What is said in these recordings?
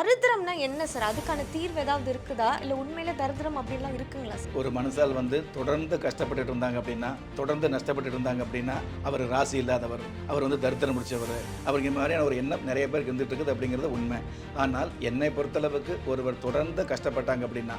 தரித்திரம்னா என்ன சார்? அதுக்கான தீர்வு ஏதாவது இருக்குதா? இல்ல உண்மையில தரித்திரம் அப்படின்லாம் இருக்குங்களா சார்? ஒரு மனுஷால் வந்து தொடர்ந்து கஷ்டப்பட்டுட்டு இருந்தாங்க அப்படின்னா தொடர்ந்து நஷ்டப்பட்டு இருந்தாங்க அப்படின்னா அவர் ராசி இல்லாதவர் அவர் வந்து தரித்திரம் முடிச்சவர் அவருக்கு இந்த மாதிரியான ஒரு எண்ணம் நிறைய பேருக்கு இருந்துட்டு இருக்குது அப்படிங்கிறது உண்மை. ஆனால் என்னை பொறுத்தளவுக்கு ஒருவர் தொடர்ந்து கஷ்டப்பட்டாங்க அப்படின்னா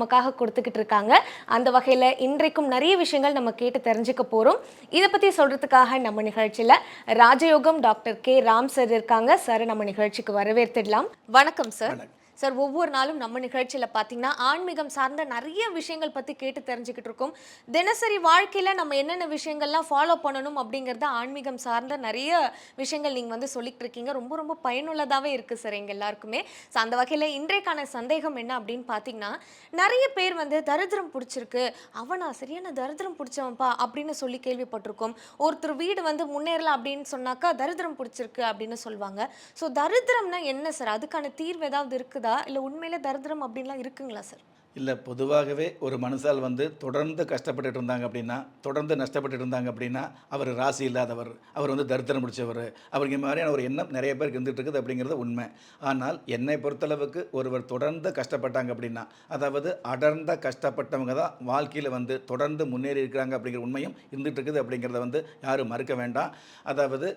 நமக்காக கொடுத்துக்கிட்டு இருக்காங்க அந்த வகையில் இன்றைக்கும் நிறைய விஷயங்கள் நம்ம கேட்டு தெரிஞ்சுக்க போகிறோம் இதை பற்றி சொல்கிறதுக்காக நம்ம நிகழ்ச்சியில் ராஜயோகம் டாக்டர் கே ராம் சார் இருக்காங்க. சார் நம்ம நிகழ்ச்சிக்கு வரவேற்றுடலாம் வணக்கம் சார் சார் ஒவ்வொரு நாளும் நம்ம நிகழ்ச்சியில் பார்த்தீங்கன்னா ஆன்மீகம் சார்ந்த நிறைய விஷயங்கள் பற்றி கேட்டு தெரிஞ்சுக்கிட்டு இருக்கோம். தினசரி வாழ்க்கையில் நம்ம என்னென்ன விஷயங்கள்லாம் ஃபாலோ பண்ணணும் அப்படிங்கிறத ஆன்மீகம் சார்ந்த நிறைய விஷயங்கள் நீங்கள் வந்து சொல்லிட்டு இருக்கீங்க. ரொம்ப ரொம்ப பயனுள்ளதாகவே இருக்குது சார் எங்கள் எல்லாருக்குமே. ஸோ அந்த வகையில் இன்றைக்கான சந்தேகம் என்ன அப்படின்னு பார்த்தீங்கன்னா நிறைய பேர் வந்து தரித்திரம் பிடிச்சிருக்கு. அவனா சரியான தரித்திரம் பிடிச்சவன்ப்பா அப்படின்னு சொல்லி கேள்விப்பட்டிருக்கோம். ஒருத்தர் வீடு வந்து முன்னேறலாம் அப்படின்னு சொன்னாக்கா தரித்திரம் பிடிச்சிருக்கு அப்படின்னு சொல்லுவாங்க. ஸோ தரித்திரம்னா என்ன சார்? அதுக்கான தீர்வு ஏதாவது இருக்குதா? இல்லை உண்மையிலே தரித்திரம் அப்படின்லாம் இருக்குங்களா சார்? இல்லை பொதுவாகவே ஒரு மனுஷால் வந்து தொடர்ந்து கஷ்டப்பட்டுட்டு இருந்தாங்க அப்படின்னா தொடர்ந்து நஷ்டப்பட்டுட்டு இருந்தாங்க அப்படின்னா அவர் ராசி இல்லாதவர் அவர் வந்து தரித்திரம் பிடிச்சவர் அவருக்கு மாதிரியான ஒரு எண்ணம் நிறைய பேருக்கு இருந்துகிட்டு இருக்குது அப்படிங்கிறது உண்மை. ஆனால் என்னை பொறுத்தளவுக்கு ஒருவர் தொடர்ந்து கஷ்டப்பட்டாங்க அப்படின்னா அதாவது அடர்ந்த கஷ்டப்பட்டவங்க தான் வாழ்க்கையில் வந்து தொடர்ந்து முன்னேறி இருக்கிறாங்க அப்படிங்கிற உண்மையும் இருந்துகிட்டு இருக்குது அப்படிங்கிறத வந்து யாரும் மறுக்க வேண்டாம். அதாவது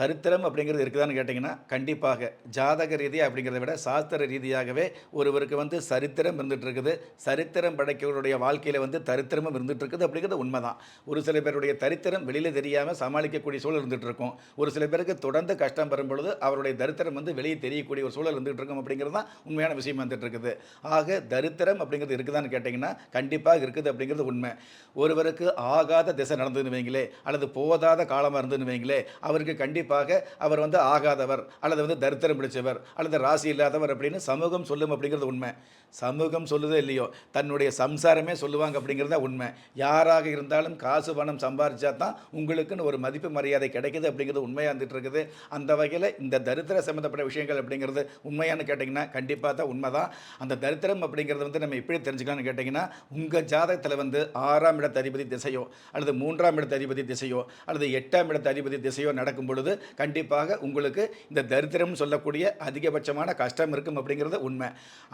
தரித்திரம் அப்படிங்கிறது இருக்குதான்னு கேட்டிங்கன்னா கண்டிப்பாக. ஜாதக ரீதியாக அப்படிங்கிறத விட சாஸ்திர ரீதியாகவே ஒருவருக்கு வந்து சரித்திரம் இருந்துகிட்ருக்குது. சரித்திரம் படைக்கிறவருடைய வாழ்க்கையில் வந்து தரித்திரமும் இருந்துட்டு இருக்குது அப்படிங்கிறது உண்மைதான். ஒரு சில பேருடைய தரித்திரம் வெளியில் தெரியாமல் சமாளிக்கக்கூடிய சூழல் இருந்துட்டு இருக்கும் ஒரு சில பேருக்கு தொடர்ந்து கஷ்டம் வரும் பொழுது அவருடைய தரித்திரம் வந்து வெளியே தெரியக்கூடிய ஒரு சூழல் இருந்துட்டு இருக்கும் அப்படிங்கிறது தான் உண்மையான விஷயம் வந்துட்டு இருக்குது ஆக தரித்திரம் அப்படிங்கிறது இருக்குதான்னு கேட்டிங்கன்னா கண்டிப்பாக இருக்குது அப்படிங்கிறது உண்மை. ஒருவருக்கு ஆகாத திசை நடந்துன்னு வைங்களே அல்லது போதாத காலமாக இருந்ததுன்னு வைங்களே அவருக்கு கண்டிப்பாக கண்டிப்பாக அவர் வந்து ஆகாதவர் அல்லது வந்து தரித்திரம் பிடிச்சவர் அல்லது ராசி இல்லாதவர் அப்படின்னு சமூகம் சொல்லும் அப்படிங்கிறது உண்மை. சமூகம் சொல்லுதோ இல்லையோ தன்னுடைய சம்சாரமே சொல்லுவாங்க அப்படிங்கிறதா உண்மை. யாராக இருந்தாலும் காசு பணம் சம்பாரிச்சா தான் உங்களுக்குன்னு ஒரு மதிப்பு மரியாதை கிடைக்குது அப்படிங்கிறது உண்மையாக இருந்துட்டு இருக்குது அந்த வகையில் இந்த தரித்திர சம்மந்தப்பட்ட விஷயங்கள் அப்படிங்கிறது உண்மையானு கேட்டிங்கன்னா கண்டிப்பாக தான் உண்மை தான். அந்த தரித்திரம் அப்படிங்கிறது வந்து நம்ம எப்படி தெரிஞ்சுக்கலாம்னு கேட்டிங்கன்னா உங்கள் ஜாதகத்தில் வந்து ஆறாம் இடத்த அதிபதி திசையோ அல்லது மூன்றாம் இடத்த அதிபதி திசையோ அல்லது எட்டாம் இடத்த அதிபதி திசையோ நடக்கும் பொழுது கண்டிப்பாக உங்களுக்கு இந்த தரித்திரம் சொல்லக்கூடிய அதிகபட்சமான கஷ்டம் இருக்கும் அப்படிங்கிறது உண்மை.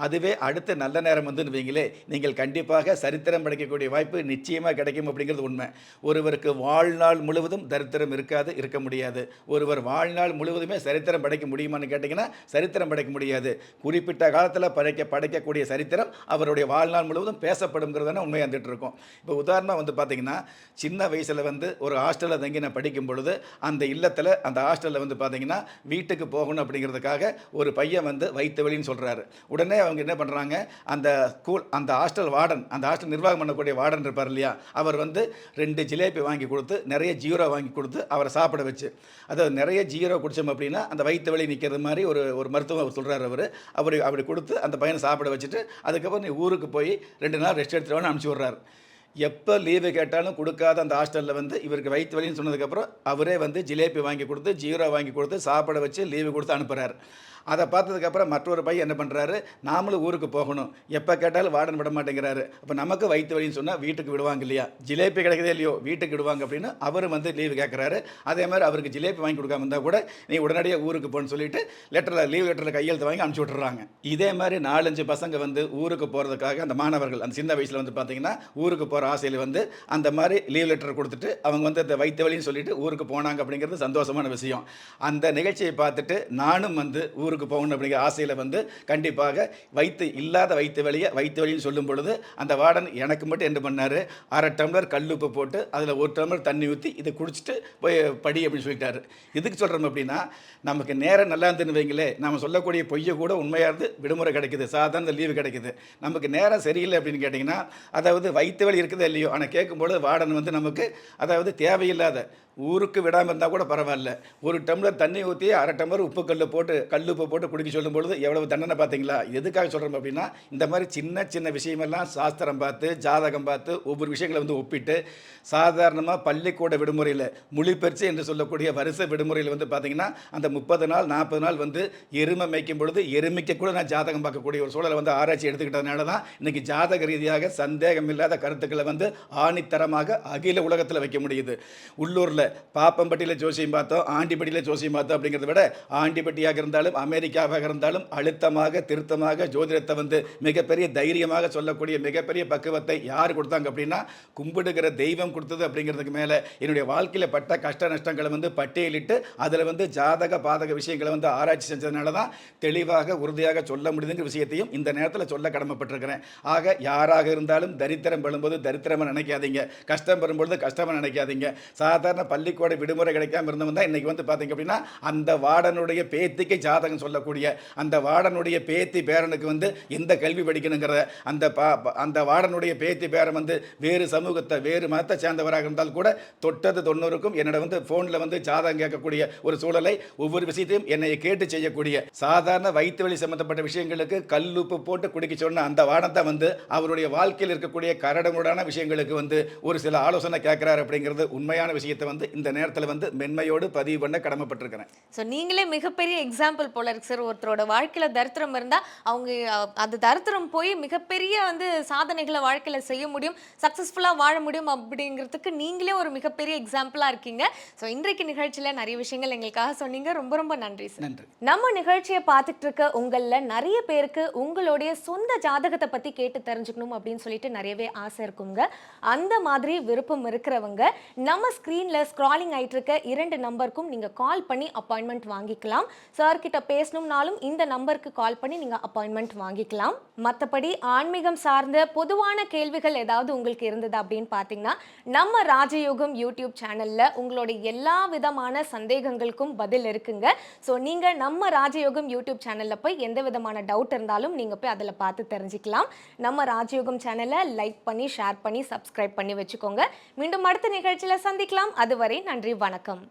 அதுவே அடுத்த நல்ல நேரம் வந்து வைங்களே நீங்கள் கண்டிப்பாக சரித்திரம் படைக்கக்கூடிய வாய்ப்பு நிச்சயமாக கிடைக்கும் அப்படிங்கிறது உண்மை. ஒருவருக்கு வாழ்நாள் முழுவதும் தரித்திரம் இருக்காது இருக்க முடியாது. ஒருவர் வாழ்நாள் முழுவதுமே சரித்திரம் படைக்க முடியுமான்னு கேட்டிங்கன்னா சரித்திரம் படைக்க முடியாது. குறிப்பிட்ட காலத்தில் படைக்க படைக்கக்கூடிய சரித்திரம் அவருடைய வாழ்நாள் முழுவதும் பேசப்படுங்கிறதான உண்மையாக வந்துட்டு இருக்கும் இப்போ உதாரணம் வந்து பார்த்தீங்கன்னா சின்ன வயசில் வந்து ஒரு ஹாஸ்டலில் தங்கி நான் படிக்கும் பொழுது அந்த இல்லத்தில் அந்த ஹாஸ்டலில் வந்து பார்த்தீங்கன்னா வீட்டுக்கு போகணும் அப்படிங்கிறதுக்காக ஒரு பையன் வந்து வைத்த வழின்னு சொல்கிறாரு உடனே அவங்க என்ன பண்ணுறாங்க அந்த ஸ்கூல் அந்த ஹாஸ்டல் வார்டன் அந்த ஹாஸ்டல் நிர்வாகம் பண்ணக்கூடிய வார்டன் இருப்பார் இல்லையா அவர் வந்து ரெண்டு ஜிலேபி வாங்கி கொடுத்து நிறைய ஜீரோ வாங்கி கொடுத்து அவரை சாப்பிட வச்சு. அதாவது நிறைய ஜீரோ குடித்தோம் அப்படின்னா அந்த வயிற்று வலி நிற்கிறது மாதிரி ஒரு ஒரு மருத்துவம் அவர் சொல்கிறார் அவர். அவர் அப்படி கொடுத்து அந்த பையனை சாப்பிட வச்சுட்டு அதுக்கப்புறம் நீ ஊருக்கு போய் ரெண்டு நாள் ரெஸ்ட் எடுத்துட்டு அனுப்பிச்சி விட்றாரு. எப்போ லீவு கேட்டாலும் கொடுக்காத அந்த ஹாஸ்டலில் வந்து இவருக்கு வயிற்று வலின்னு சொன்னதுக்கப்புறம் அவரே வந்து ஜிலேபி வாங்கி கொடுத்து ஜீரோ வாங்கி கொடுத்து சாப்பிட வச்சு லீவு கொடுத்து அனுப்புகிறார் அதை பார்த்ததுக்கப்புறம் மற்றொரு பையன் என்ன பண்ணுறாரு நாமளும் ஊருக்கு போகணும். எப்போ கேட்டாலும் வார்டன் விட மாட்டேங்கிறாரு. அப்போ நமக்கு வயிற்று வலின்னு சொன்னால் வீட்டுக்கு விடுவாங்க இல்லையா? ஜிலேபி கிடைக்குதே இல்லையோ? வீட்டுக்கு விடுவாங்க அப்படின்னு அவரும் வந்து லீவு கேட்குறாரு அதே மாதிரி அவருக்கு ஜிலேபி வாங்கி கொடுக்காம இருந்தால் கூட நீ உடனடியாக ஊருக்கு போகணும்னு சொல்லிட்டு லெட்டரில் லீவ் லெட்டரில் கையெழுத்து வாங்கி அனுப்பிச்சி விட்டுறாங்க. இதே மாதிரி நாலஞ்சு பசங்க வந்து ஊருக்கு போகிறதுக்காக அந்த மாணவர்கள் அந்த சின்ன வயசில் வந்து பார்த்தீங்கன்னா ஊருக்கு போகிற ஆசையில் வந்து அந்த மாதிரி லீவ் லெட்டர் கொடுத்துட்டு அவங்க வந்து அந்த வைத்த வழின்னு சொல்லிட்டு ஊருக்கு போனாங்க அப்படிங்கிறது சந்தோஷமான விஷயம். அந்த நிகழ்ச்சியை பார்த்துட்டு நானும் வந்து ஊருக்கு போகணும் அப்படிங்கிற ஆசையில் வந்து கண்டிப்பாக வைத்து இல்லாத வைத்த வழியை வைத்த வழின்னு சொல்லும் பொழுது அந்த வார்டன் எனக்கு மட்டும் என்ன பண்ணார்? அரை டம்ளர் கல்லுப்பு போட்டு அதில் ஒரு டம்ளர் தண்ணி ஊற்றி இதை குடிச்சிட்டு போய் படி அப்படின்னு சொல்லிட்டாரு. இதுக்கு சொல்கிறோம் அப்படின்னா நமக்கு நேரம் நல்லா இருந்துன்னு வைங்களே நம்ம சொல்லக்கூடிய பொய்யை கூட உண்மையாக இருந்து விடுமுறை கிடைக்குது. சாதாரண லீவு கிடைக்குது. நமக்கு நேரம் சரியில்லை அப்படின்னு கேட்டிங்கன்னா அதாவது வைத்த வழி இருக்கிற இருக்குதோ இல்லையோ? ஆனால் கேட்கும்போது வார்டன் வந்து நமக்கு அதாவது தேவையில்லாத ஊருக்கு விடாமல் இருந்தால் கூட பரவாயில்ல. ஒரு டம்ளர் தண்ணி ஊற்றி அரை டம்ளர் உப்பு கல் போட்டு கல் உப்பு போட்டு குடிக்க சொல்லும் பொழுது எவ்வளவு தண்டனை பார்த்தீங்களா எதுக்காக சொல்கிறோம் அப்படின்னா இந்த மாதிரி சின்ன சின்ன விஷயமெல்லாம் சாஸ்திரம் பார்த்து ஜாதகம் பார்த்து ஒவ்வொரு விஷயங்களை வந்து ஒப்பிட்டு சாதாரணமாக பள்ளிக்கூட விடுமுறையில் மொழிபெயர்ச்சி என்று சொல்லக்கூடிய வருஷ விடுமுறையில் வந்து பார்த்தீங்கன்னா அந்த முப்பது நாள் நாற்பது நாள் வந்து எருமை மேய்க்கும் பொழுது எருமைக்கு கூட நான் ஜாதகம் பார்க்கக்கூடிய ஒரு சூழலை வந்து ஆராய்ச்சி எடுத்துக்கிட்டதுனால தான் இன்றைக்கி ஜாதக ரீதியாக சந்தேகம் இல்லாத கருத்துக்களை வந்து ஆணித்தரமாக அகில உலகத்தில் வைக்க முடியுது. உள்ளூரில் பாப்பம்பட்டியில் ஜோசியம் பார்த்தோம் ஆண்டிப்பட்டியில் ஜோசியம் பார்த்தோம் அப்படிங்கிறத விட ஆண்டிப்பட்டியாக இருந்தாலும் அமெரிக்காவாக இருந்தாலும் அழுத்தமாக திருத்தமாக ஜோதிடத்தை வந்து மிகப்பெரிய தைரியமாக சொல்லக்கூடிய மிகப்பெரிய பக்குவத்தை யார் கொடுத்தாங்க அப்படின்னா கும்பிடுகிற தெய்வம் கொடுத்தது அப்படிங்கிறதுக்கு மேலே என்னுடைய வாழ்க்கையில் பட்ட கஷ்ட நஷ்டங்களை வந்து பட்டியலிட்டு அதில் வந்து ஜாதக பாதக விஷயங்களை வந்து ஆராய்ச்சி செஞ்சதுனால தான் தெளிவாக உறுதியாக சொல்ல முடியுதுங்கிற விஷயத்தையும் இந்த நேரத்தில் சொல்ல கடமைப்பட்டிருக்கிறேன். ஆக யாராக இருந்தாலும் தரித்திரம் பெழும்போது தரித்திரமாக நினைக்காதீங்க. கஷ்டம் வரும்பொழுது கஷ்டமாக நினைக்காதீங்க. சாதாரண பள்ளிக்கூட விடுமுறை கிடைக்காம இருந்தவங்க தான் இன்றைக்கி வந்து பார்த்தீங்க அப்படின்னா அந்த வார்டனுடைய பேத்திக்கு ஜாதகம் சொல்லக்கூடிய அந்த வார்டனுடைய பேத்தி பேரனுக்கு வந்து எந்த கல்வி படிக்கணுங்கிற அந்த பா அந்த வார்டனுடைய பேத்தி பேரன் வந்து வேறு சமூகத்தை வேறு மதத்தை சேர்ந்தவராக இருந்தால் கூட தொட்டது தொண்ணூறுக்கும் என்னோட வந்து ஃபோனில் வந்து ஜாதகம் கேட்கக்கூடிய ஒரு சூழலை ஒவ்வொரு விஷயத்தையும் என்னை கேட்டு செய்யக்கூடிய சாதாரண வயிற்று வழி சம்பந்தப்பட்ட விஷயங்களுக்கு கல்லுப்பு போட்டு குடிக்க சொன்ன அந்த வாடத்தை வந்து அவருடைய வாழ்க்கையில் இருக்கக்கூடிய கரடுமுரடான விஷயங்களுக்கு வந்து ஒரு சில ஆலோசனை கேட்குறாரு அப்படிங்கிறது உண்மையான விஷயத்தை வந்து இந்த நேரத்தில் வந்து மென்மையோடு பதிவு பண்ண கடமைப்பட்டிருக்கிறேன். ஸோ நீங்களே மிகப்பெரிய எக்ஸாம்பிள் போல இருக்கு சார் ஒருத்தரோட வாழ்க்கையில தரித்திரம் இருந்தா அவங்க அந்த தரித்திரம் போய் மிகப்பெரிய வந்து சாதனைகளை வாழ்க்கையில செய்ய முடியும் சக்ஸஸ்ஃபுல்லா வாழ முடியும் அப்படிங்கிறதுக்கு நீங்களே ஒரு மிகப்பெரிய எக்ஸாம்பிளா இருக்கீங்க. ஸோ இன்றைக்கு நிகழ்ச்சியில நிறைய விஷயங்கள் எங்களுக்காக சொன்னீங்க. ரொம்ப ரொம்ப நன்றி சார் நன்றி. நம்ம நிகழ்ச்சியை பார்த்துட்டு இருக்க உங்கள நிறைய பேருக்கு உங்களுடைய சொந்த ஜாதகத்தை பத்தி கேட்டு தெரிஞ்சுக்கணும் அப்படின்னு சொல்லிட்டு நிறையவே ஆசை இருக்குங்க அந்த மாதிரி விருப்பம் இருக்கிறவங்க நம்ம ஸ்க்ரீனில் ஸ்க்ராலிங் ஆகிட்டு இருக்க இரண்டு நம்பருக்கும் நீங்க கால் பண்ணி அப்பாயின்மெண்ட் வாங்கிக்கலாம். சார் கிட்ட பேசணும்னாலும் இந்த நம்பருக்கு கால் பண்ணி நீங்க அப்பாயின்மெண்ட் வாங்கிக்கலாம். மற்றபடி ஆன்மீகம் சார்ந்த பொதுவான கேள்விகள் ஏதாவது உங்களுக்கு இருந்தது அப்படின்னு பார்த்தீங்கன்னா நம்ம ராஜயோகம் யூடியூப் சேனல்ல உங்களுடைய எல்லா விதமான சந்தேகங்களுக்கும் பதில் இருக்குங்க. ஸோ நீங்க நம்ம ராஜயோகம் யூடியூப் சேனல்ல போய் எந்த விதமான டவுட் இருந்தாலும் நீங்க போய் அதில் பார்த்து தெரிஞ்சுக்கலாம். நம்ம ராஜயோகம் சேனலை லைக் பண்ணி ஷேர் பண்ணி சப்ஸ்கிரைப் பண்ணி வச்சுக்கோங்க. மீண்டும் அடுத்த நிகழ்ச்சியில் சந்திக்கலாம். அதுவரை நன்றி வணக்கம்.